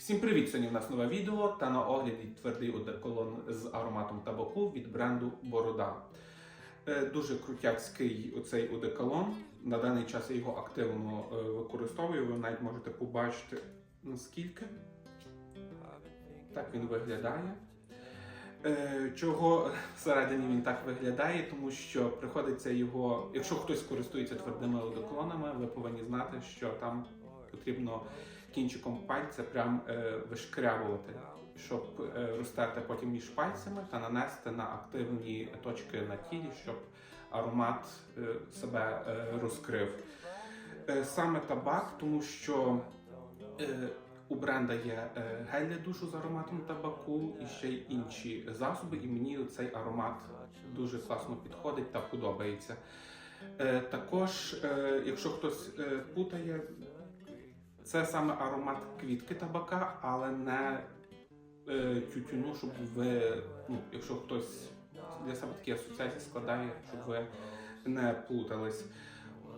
Всім привіт! Сьогодні в нас нове відео та на огляді твердий одеколон з ароматом табаку від бренду Борода. Е, Дуже крутяцький оцей одеколон. На даний час я його активно е, використовую. Ви навіть можете побачити наскільки. Так він виглядає. Е, Чого всередині він так виглядає? Тому що приходиться його, якщо хтось користується твердими одеколонами, ви повинні знати, що там потрібно кінчиком пальця прям е, вишкрябувати, щоб е, розтерти потім між пальцями та нанести на активні точки на тілі, щоб аромат е, себе е, розкрив. Е, саме табак, тому що е, у бренда є е, гель для душу з ароматом табаку і ще й інші засоби, і мені цей аромат дуже класно підходить та подобається. Е, також, е, якщо хтось путає, це саме аромат квітки табака, але не е, тютюну, щоб ви, ну, якщо хтось для себе такі асоціації складає, щоб ви не плутались.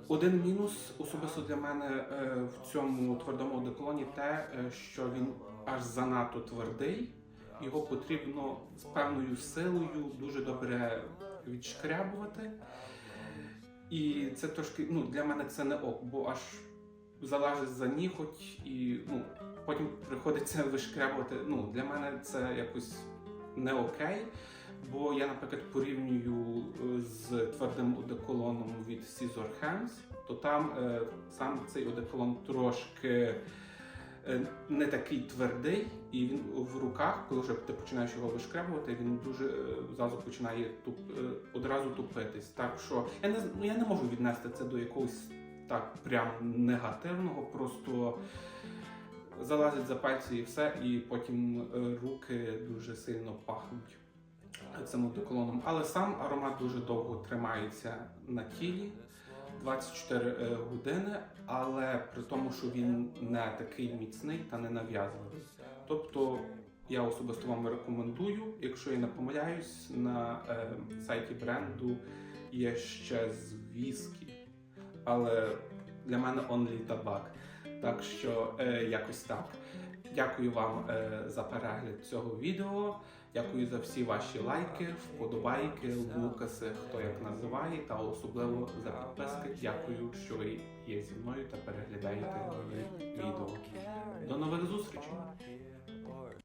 Один мінус особисто для мене е, в цьому твердому одеколоні те, е, що він аж занадто твердий. Його потрібно з певною силою дуже добре відшкрябувати. І це трошки, ну, для мене це не ок, бо аж залазить за ніготь і ну, потім приходиться вишкрябувати. Ну, для мене це якось не окей. Бо я, наприклад, порівнюю е, з твердим одеколоном від Scissor Hands, то там е, сам цей одеколон трошки е, не такий твердий, і він в руках, коли вже ти починаєш його вишкрябувати, він дуже е, зразу починає туп, е, одразу тупитись. Так що я не ну, я не можу віднести це до якогось так прям негативного, просто залазить за пальці і все, і потім е, руки дуже сильно пахнуть цим одеколоном. Але сам аромат дуже довго тримається на тілі. 24 е, години, але при тому, що він не такий міцний та не нав'язливий. Тобто я особисто вам рекомендую, якщо я не помиляюсь, на е, сайті бренду є ще з віскі, але для мене only табак. Так що е, якось так. Дякую вам е, за перегляд цього відео. Дякую за всі ваші лайки, вподобайки, лукаси, хто як називає, та особливо за підписки. Дякую, що ви є зі мною та переглядаєте відео. До нових зустрічей!